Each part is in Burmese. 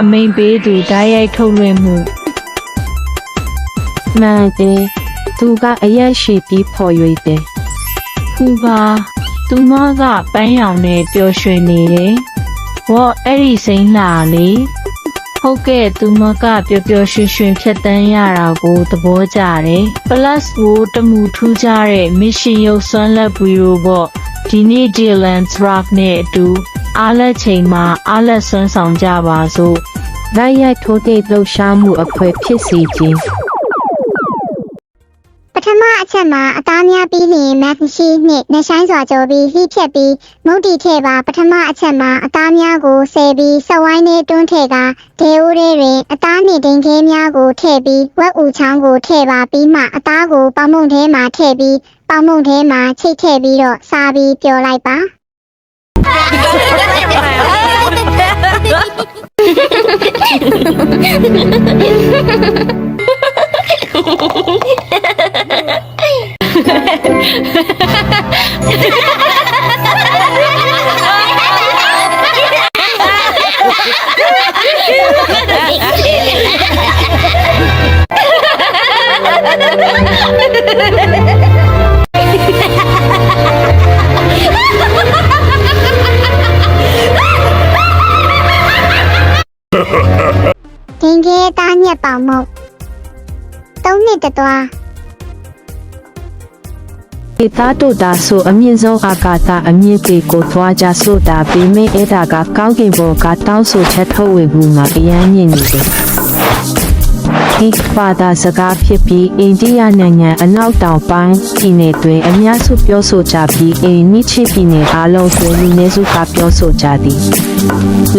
အမိန်ပေးသူဓာတ်ရိုက်ထုတ်လွှင့်မှုမှန်တယ်သူကအရက်ရှိပြီးဖော်၍တယ်ဖူပါသူမကပန်းရောင်နဲ့ပျော်ရွှင်နေတယ်။ဝေါ်အဲ့ဒီစိမ့်လာလေဟုတ်ကဲ့သူမကပျော်ပျော်ရွှင်ရွှင်ဖြတ်တန်းရတာကိုသဘောကျတယ်။ plus ကိုတမှုထူးခြားတဲ့ mission ရုပ်စွမ်းလက်ဗီရိုပေါ့ဒီနေ့ Dylan Rock နဲ့အတူ အားလက်ချိန်မှာအားလက်စွမ်းဆောင်ကြပါစို့ဓာတ်ရိုက်ထိုးတဲ့လှုပ်ရှားမှုအခွဲဖြစ်စေခြင်းပထမအချက်မှာအသားများပြီးလျင်မက်ရှိနှင့်နှဆိုင်စွာကြောပြီးဟိဖြက်ပြီးမုတ်တီထဲပါပထမအချက်မှာအသားများကိုဆယ်ပြီးစဝိုင်းနဲ့တွန်းထည့်ကဒေအိုးထဲတွင်အသားနှင့်ဒိန်ခဲများကိုထည့်ပြီးဝက်ဥချောင်းကိုထည့်ပါပြီးမှအသားကိုပေါင်မုံထဲမှာထည့်ပြီးပေါင်မုံထဲမှာချိတ်ထည့်ပြီးတော့စားပြီးပျော်လိုက်ပါ Ha ha ha ha ha! ခဲသားညက်ပေါင်မုတ်သုံးနှစ်တသွားဒီသားတို့ဒါဆိုအမြင့်ဆုံးအာကာသအမြင့်ပေကိုသွားကြဆိုတာပေမဲ့အဲ့ဒါကကောင်းကင်ဘုံကတောင်းဆိုချက်ထုတ်ဝေမှုမှာအရန်မြင့်နေတယ်ဒီဘာသာစကားဖြစ်ပြီးအိန္ဒိယနိုင်ငံအနောက်တောင်ပိုင်းပြည်နယ်တွင်အများစုပြောဆိုကြပြီးအိန္ဒိချစ်ပြည်နယ်အားလုံးတွင်လူနည်းစုကပြောဆိုကြသည်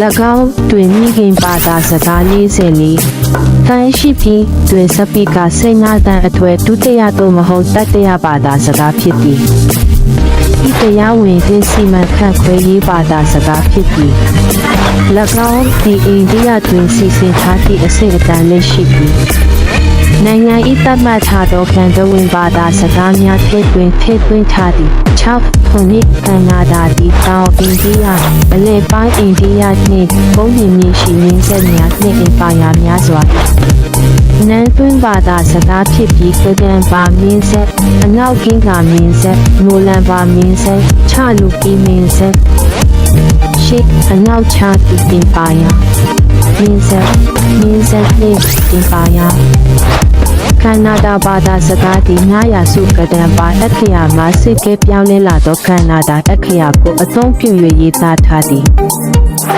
၎င်းတွင်မိခင်ဘာသာစကား44 တန်ရှိပြီးတွင်စပီကာ15တန်အထွဲဒုတိယသို့မဟုတ်တတိယဘာသာစကားဖြစ်သည်ဤတရားဝင်သင်းစီမံခန့်ခွဲရေးဘာသာစကားဖြစ်သည်၎င်းဒီအိန္ဒိယတွင်စီစဉ်ထားသည့်အဆင့်အတန်းလက်ရှိသည် နိုင်ငံဤသတ်မှတ်ထားသောကံတဝင်ဘာသာစကားများထည့်သွင်းထည့်သွင်းထားသည်6ခုနှစ်ကန္နာဒါဒီတောင်အိန္ဒိယအလဲပိုင်းအိန္ဒိယနှင့်ပုံနှင်မြင့်ရှိရင်းဆက်များနှင့်အင်ပါယာများစွာနန်းသွင်းဘာသာစကားဖြစ်ပြီးကဒန်ပါမင်းဆက်အနောက်ကင်းကမင်းဆက်မိုလန်ပါမင်းဆက်ချလူကီမင်းဆက်ရှိအနောက်ချတီတင်ပါယာမင်းဆက်မင်းဆက်လေးတင်ပါယာ ကနဒါဘာသာစကားဒီ900စုကဒန်ပါအခရာမှာစစ်ကဲပြောင်းလဲလာသောကနဒါအခရာကိုအသုံးပြု၍ရေးသားထားသည်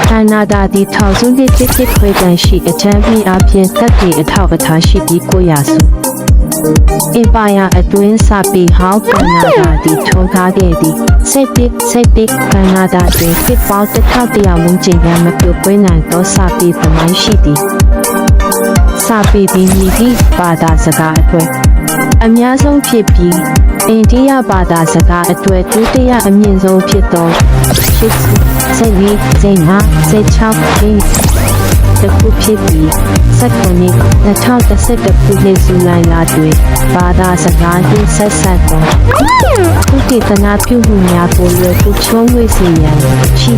ကနဒါဒီထောင်စုနှစ်တစ်တစ်ခွဲတန်းရှိအချမ်းပြည်အပြင်သက်တည်အထောက်အထားရှိပြီးကိုရစုအင်ပါယာအတွင်းစာပေဟောင်းကနဒါဒီထုံးထားခဲ့သည်စိတ်တစ်စိတ်တစ်ကနဒါတွင်ဖြစ်ပေါင်းတစ်ထောက်တရာဝန်းကျင်ရမပြုတ်ပွဲနိုင်သောစာပေသမိုင်းရှိသည် စာပေဒီမြည်သည့်ဘာသာစကားအတွက်အများဆုံးဖြစ်ပြီးအိန္ဒိယဘာသာစကားအတွက်ဒုတိယအမြင့်ဆုံးဖြစ်သောရှိစုစိတ်လေးစိတ်ငါစိတ်ချောက်ရင်း တစ်ခုဖြစ်ပြီးစက္ကူနှစ်2011ခုနှစ်ဇူလိုင်လတွင်ဘာသာစကားနှင့်ဆက်ဆက်သောခုတည်တနာပြုမှုများကိုလွယ်ကူချုံးဝေစေရန်ရှိ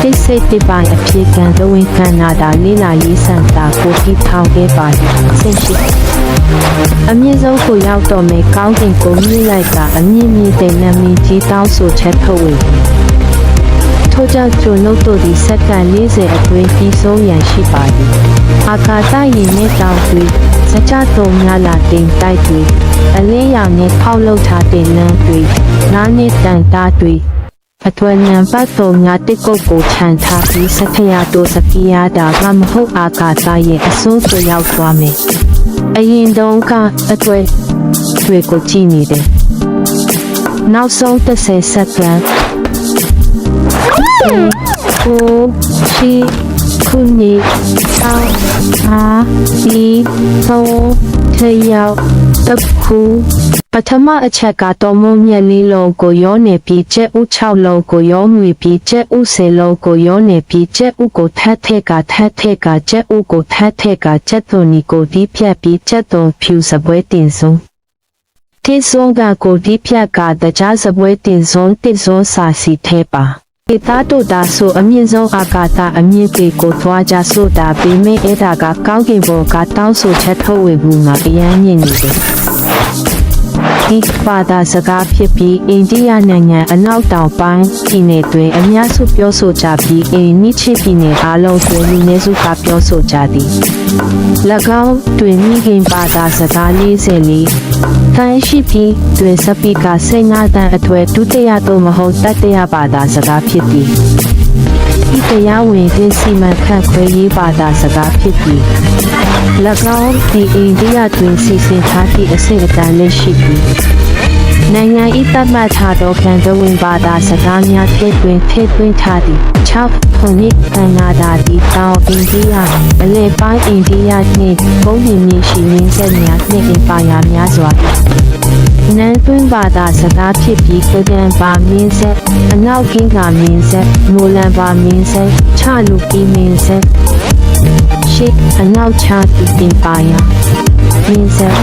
တိတ်ဆိတ်တိပိုင်အဖြစ်ကံသဝင်ကန္နာတာလေးလာရေးစံတာကိုတိထောင်ခဲ့ပါသည်ဆင့်ရှိအမြင့်ဆုံးကိုရောက်တော့မယ်ကောင်းကင်ကိုမြည်လိုက်တာအမြင့်မြင့်တဲ့နာမည်ကြီးတောင်းဆိုချက်ထုတ်ဝေ ထို့ကြောင့်ကျွန်ုပ်တို့ဒီစက္ကန့်40အတွင်းပြီးဆုံးရန်ရှိပါသည်အာကာသယာဉ်နဲ့တောင်တွေစကြတုံများလာတင်တိုက်တွေအလင်းရောင်နဲ့ဖောက်လုပ်ထားတဲ့လမ်းတွေနားနဲ့တန်တားတွေအတွဲနံပါတ်3များတစ်ကုတ်ကိုခြံထားပြီးစခရာတို့စကီယာတာကမဟုတ်အာကာသရဲ့အစိုးကိုရောက်သွားမယ်အရင်တုန်းကအတွေ့တွေကိုကြည့်နေတယ်။နောက်ဆုံး30စက္ကန့် ကိုရှိခုနှစ်အောက်အားဒီသုံးထရောက်တစ်ခုပထမအချက်ကတော့မုံမြက်လေးလုံးကိုရောနေပြီးကျက်ဥ6လုံးကိုရောငွေပြီးကျက်ဥ10လုံးကိုရောနေပြီးကျက်ဥကိုထက်ထက်ကထက်ထက်ကကျက်ဥကိုထက်ထက်ကကျက်သွန်နီကိုဒီဖြတ်ပြီးကျက်သွန်ဖြူစပွဲတင်ဆုံးတိစုံကကိုဒီဖြတ်ကတကြားစပွဲတင်ဆုံးတိစုံစာစီထဲပါဒေ သတို့တာဆိုအမြင့်ဆုံးအာကာသအမြင့်ပေကိုသွားကြဆိုတာပေမဲ့အဲ့ဒါကကောင်းကင်ဘောကတောင်းဆိုချက်ထုတ်ဝေမှုမှာအရန်မြင့်နေတယ် ဒီဘာသာစကားဖြစ်ပြီးအိန္ဒိယနိုင်ငံအနောက်တောင်ပိုင်းပြည်နယ်တွင်အများစုပြောဆိုကြပြီးအိန္ဒိချစ်ပြည်နယ်အားလုံးတွင်လူနည်းစုကပြောဆိုကြသည်၎င်းတွင်မိခင်ဘာသာစကား44တန်ရှိပြီးတွင်စပီကာစိတ်နာတန်အထွဲဒုတိယသို့မဟုတ်တတိယဘာသာစကားဖြစ်သည် ဤတရားဝင်ခြင်းစီမံခန့်ခွဲရေးဘာသာစကားဖြစ်သည်၎င်းဒီအိန္ဒိယတွင်စီစဉ်ထားသည့်အဆင့်အတန်းလေးရှိသည်နိုင်ငံဤသတ်မှတ်ထားသောခံတဝင်ဘာသာစကားများထည့်သွင်းထည့်သွင်းထားသည်6ခုနှစ်ကနာဒါဒီတောင်အိန္ဒိယအလဲပိုင်းအိန္ဒိယနှင့်ပုံမြင်မြင်ရှိရင်းဆက်များနှင့်အင်ပါယာများစွာ နန်းသွင်းဘာသာစကားဖြစ်ပြီးကဒန်ပါမင်းဆက်အနောက်ကင်းကမင်းဆက်နိုလန်ပါမင်းဆက်ချလူကီမင်းဆက်ရှိအနောက်ချတီတင်ပါယာမင်းဆက်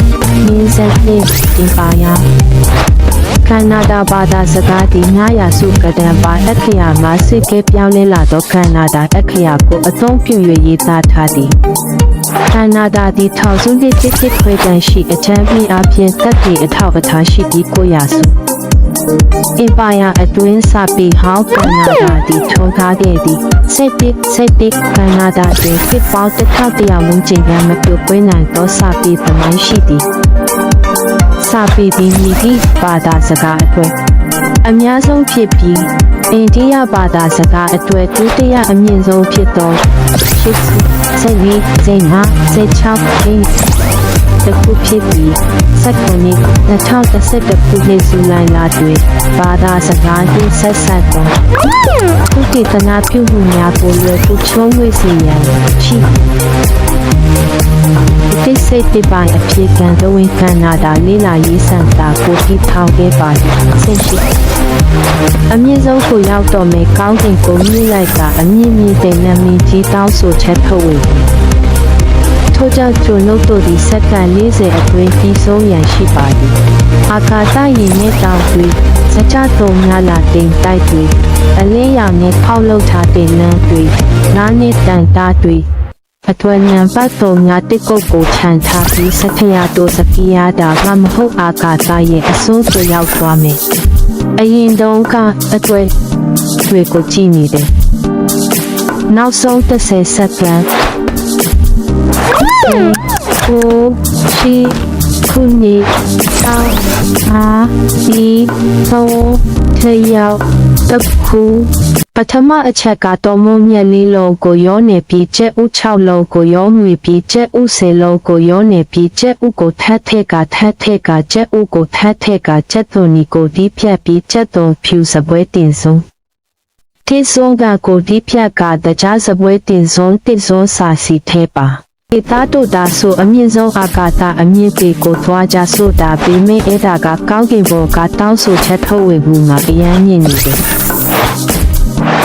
မင်းဆက်နှင့်တင်ပါယာ ကနဒါဘာသာစကားဒီ900စုကဒန်ပါအခရာမှာစစ်ကဲပြောင်းလဲလာသောကနဒါအခရာကိုအသုံးပြု၍ရေးသားထားသည်ကနဒါဒီထောင်စုနှစ်တစ်တစ်ခွဲတန်ရှိအချမ်းပြီးအပြင်တက်တည်အထောက်အထားရှိပြီး900စုအင်ပါယာအတွင်းစာပေဟောင်းကနဒါဒီထုံထားခဲ့သည်စက်တစ်စက်တစ်ကနဒါတွင်ဖြစ်ပေါင်းတစ်ထောက်တရာဝန်းကျင်ရမပြုတ်ပွေးနိုင်သောစာပေသမိုင်းရှိသည် စာပေသည်မိသည့်ဘာသာစကားအတွက်အများဆုံးဖြစ်ပြီးအိန္ဒိယဘာသာစကားအတွက်ဒုတိယအမြင့်ဆုံးဖြစ်သောရှစ်စုစိတ်ကြီးစိတ် ငါစိတ်ချောက်ရင်းတခုဖြစ်ပြီးစက်ကုန်နေ့2011ခုနှစ်ဇူလိုင်လတွင်ဘာသာစကားနှင့်ဆက်ဆက်သောသူတည်တနာပြုမှုများကိုလွယ်ကူချုံးဝေစေရန်ရှိတိတ်ဆိတ်တိပိုင်အဖြစ်ကံသဝင်ကနာတာလေးလာရေးစံတာကိုတိထောင်ခဲ့ပါသည်ဆင့်ရှိအမြင့်ဆုံးကိုရောက်တော့မယ်ကောင်းကင်ကိုမြည်လိုက်တာအမြင့်မြင့်တဲ့နာမည်ကြီးတောင်းဆိုချက်ထုတ်ဝေသည် ထို့ကြောင့်ကျွန်ုပ်တို့ဒီစက္ကန့်40အတွင်းပြီးဆုံးရန်ရှိပါသည်အာကာသယာဉ်နဲ့တောင်တွေစကြတုံများလာတင်တိုက်တွေအလင်းရောင်နဲ့ဖောက်လုပ်ထားတဲ့လမ်းတွေနားနဲ့တန်တားတွေအထွေနံပါတ်3များတစ်ကုတ်ကိုခြံထားပြီးစခရတို့စကီယာတာကမဟုတ်အာကာသရဲ့အစိုးဆိုရောက်သွားမယ်အရင်တုန်းကအထွေတွေကိုကြည့်နေတယ်နောက်ဆုံး30စက္ကန့် ကိုရှိခုနေတောင်းအားဒီသောထရောက်တခုပထမအချက်ကတော့မုံမြက်လေးလုံးကိုရောနေပြီးကျက်ဥ6လုံးကိုရောမြွေပြီးကျက်ဥ10လုံးကိုရောနေပြီးကျက်ဥကိုထက်ထက်ကထက်ထက်ကကျက်ဥကိုထက်ထက်ကကျက်သွန်နီကိုဒီဖြတ်ပြီးကျက်သွန်ဖြူစပွဲတင်ဆုံး တိစုံကကိုဒီဖြတ်ကတကြားစပွဲတင်ဆုံးတိစုံစာစီထဲပါဒေသတို့တာဆိုအမြင့်ဆုံးအာကာသအမြင့်ပေကိုသွားကြဆိုတာပေမဲ့အဲ့ဒါကကောင်းကင်ဘောကတောင်းဆိုချက်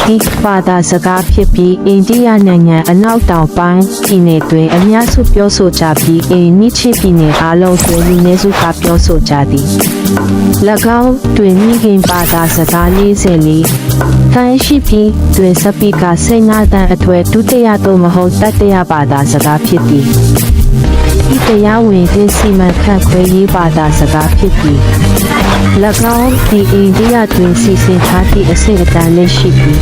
ထုတ်ဝေမှုမှာအရန်မြင့်နေတယ်ဒီဘာသာစကားဖြစ်ပြီးအိန္ဒိယနိုင်ငံအနောက်တောင်ပိုင်းပြည်နယ်တွင်အများစုပြောဆိုကြပြီးအိန္ဒိချစ်ပြည်နယ်အားလုံးတွင်လူနည်းစုကပြောဆိုကြသည်၎င်းတွင်မိခင်ဘာသာစကား44တန်ရှိပြီးတွင်စပီကာစိတ်နာတန်အထွဲဒုတိယသို့မဟုတ်တတိယဘာသာစကားဖြစ်သည် ဤတရားဝင်ခြင်းစီမံခန့်ခွဲရေးဘာသာစကားဖြစ်သည်၎င်းဒီအိန္ဒိယတွင်စီစဉ်ထားသည့်အဆင့်အတန်းလေးရှိသည်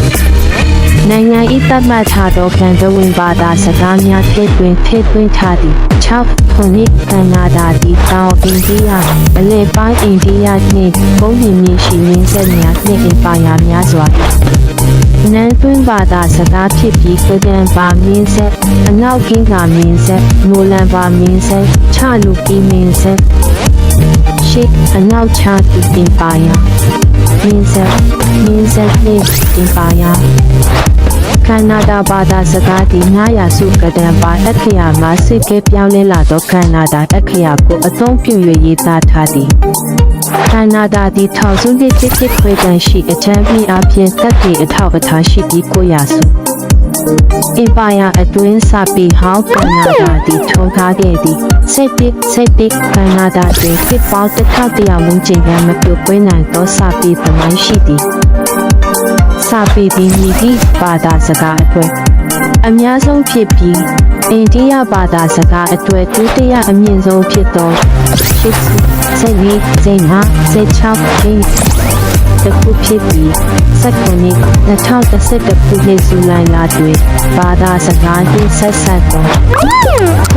နိုင်ငံဤသတ်မှတ်ထားသောခံတဝင်ဘာသာစကားများထည့်သွင်းထည့်သွင်းထားသည်6ခုနှစ်ကနာဒါဒီတောင်အိန္ဒိယအလဲပိုင်းအိန္ဒိယနှင့်ပုံမြင်မြင်ရှိရင်းဆက်များနှင့်အင်ပါယာများစွာ နန်းသွင်းဘာသာစကားဖြစ်ပြီးကဒန်ပါမင်းဆက်အနောက်ကင်းကမင်းဆက်နိုလန်ပါမင်းဆက်ချလူကီမင်းဆက်ရှိအနောက်ချတီတင်ပါယာမင်းဆက်မင်းဆက်နှင့်တင်ပါယာ ကနဒါဘာသာစကားဒီ900စုကဒန်ပါအခရာမှာစစ်ကဲပြောင်းလဲလာသောကနဒါအခရာကိုအသုံးပြု၍ရေးသားထားသည်ကနဒါဒီထောင်စုနှစ်တစ်တစ်ခွဲတန်ရှိအချမ်းပြီးအပြင်တက်တည်အထောက်အထားရှိပြီး900စုအင်ပါယာအတွင်းစာပေဟောင်းကနဒါဒီထုံထားခဲ့သည်စက်တစ်စက်တစ်ကနဒါတွင်ဖြစ်ပေါင်းတစ်ထောက်တရာဝန်းကျင်ရမပြုတ်ပွေးနိုင်သောစာပေသမိုင်းရှိသည် စာပေပြီးမြည်သည့်ဘာသာစကားအတွက်အများဆုံးဖြစ်ပြီးအိန္ဒိယဘာသာစကားအတွက်ဒုတိယအမြင့်ဆုံးဖြစ်သောရှစ်စိတ်ကြီးစိတ်ငါစိတ်ချောက်ကြီး 2021ခုဖြစ်ပြီးစက်ကွန်နီ2021ခုနှစ်ဇူလိုင်လတွင်ဘာသာစကားနှင့်ဆက်ဆက်သော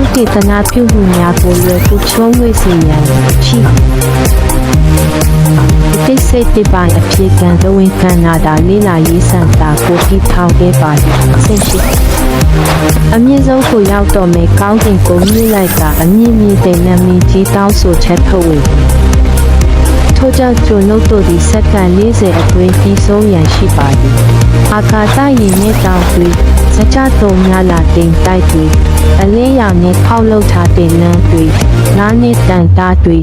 ဥတည်တနာပြုမှုများကိုလွယ်ကူချွန်ဝေစေရန်ရှိဒီစိတ်ဒီပိုင်းအဖြစ်ကံသဝင်ခံနာတာလေးလာရေးစံတာကိုတီထောင်ခဲ့ပါသည်စိတ်ရှိအမြင့်ဆုံးကိုရောက်တော့မယ်ကောင်းကင်ကိုမြင့်လိုက်တာအမြင့်မြင့်တဲ့နာမည်ကြီးတောင်းဆိုချက်ထုတ်ဝေ ထို့ကြောင့်ကျွန်ုပ်တို့ဒီစက္ကန့်40အတွင်းပြီးဆုံးရန်ရှိပါသည်အာကာသရင်နဲ့တောင်တွေစကြတုံများလာတင်တိုက်တွေအလင်းရောင်နဲ့ဖောက်လုပ်ထားတဲ့လမ်းတွေနားနဲ့တန်တားတွေ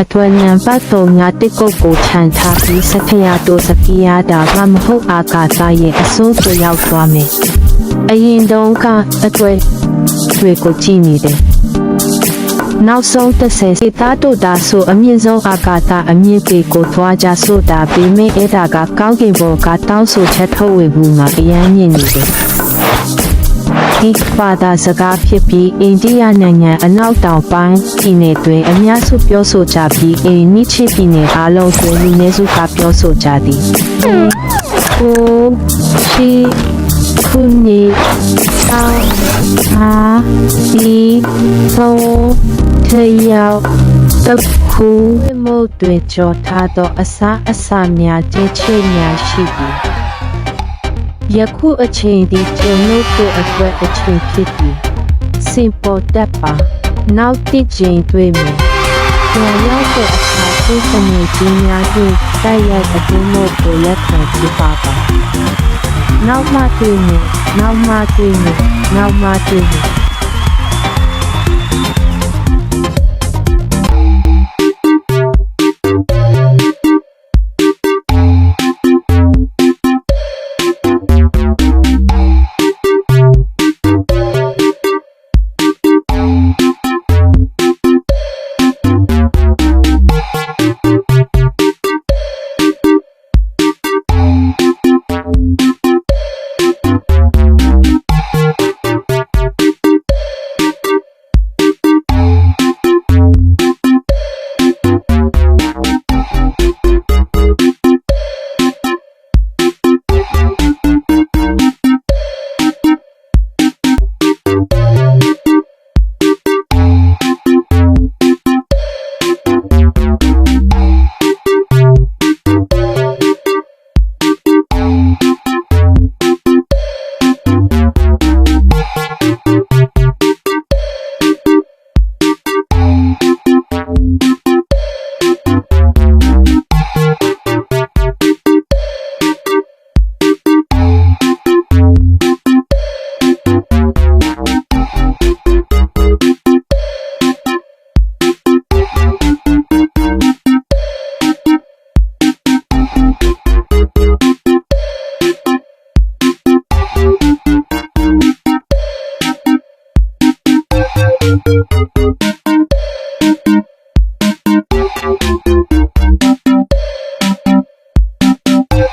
အတွင်နံပါတ်3ညတစ်ကုတ်ကိုခြံထားပြီးစခရာတို့စကီယာတာကမဟုတ်အာကာသရဲ့အစိုးကိုရောက်သွားမယ်အရင်တုန်းကအတွေ့တွေကိုကြည့်နေတယ် နောက်ဆုံးတစ်ဆယ်စစ်သားတို့ဒါဆိုအမြင့်ဆုံးအာကာသအမြင့်ပေကိုသွားကြဆိုတာပေမဲ့အဲ့ဒါကကောင်းကင်ဘောကတောင်းဆိုချက်ထုတ်ဝေမှုမှာအရန်မြင့်နေတယ်ဒီဘာသာစကားဖြစ်ပြီးအိန္ဒိယနိုင်ငံအနောက်တောင်ပိုင်းပြည်နယ်တွင်အများစုပြောဆိုကြပြီးအိန္ဒိချစ်ပြည်နယ်အားလုံးတွင်လူနည်းစုကပြောဆိုကြသည်ကိုရှိခုနေအာအာဒီသော ထရောက်တခုမို့တွင်ကြောထားသောအစာအစာများကျချေများရှိသည်ယခုအချိန်ဒီကျွန်ုပ်တို့အတွက်အချိန်ဖြစ်သည်စင်ပေါ်တက်ပါနောက်တစ်ချိန်တွေ့မယ်ကျွန်ရောက်တဲ့အခါသိစနေကြီးများတွင်တိုက်ရိုက်အတွင်းမို့ကိုလက်ခံပြပါပါနောက်မှတွေ့မယ်နောက်မှတွေ့မယ်နောက်မှတွေ့မယ်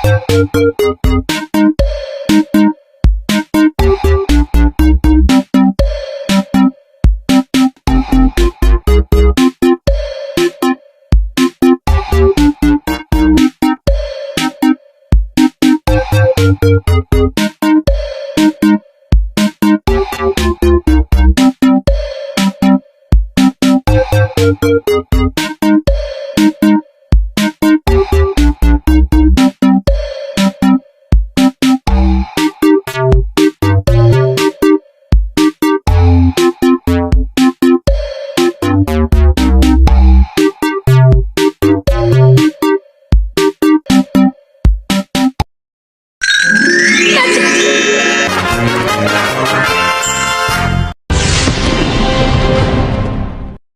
Thank you.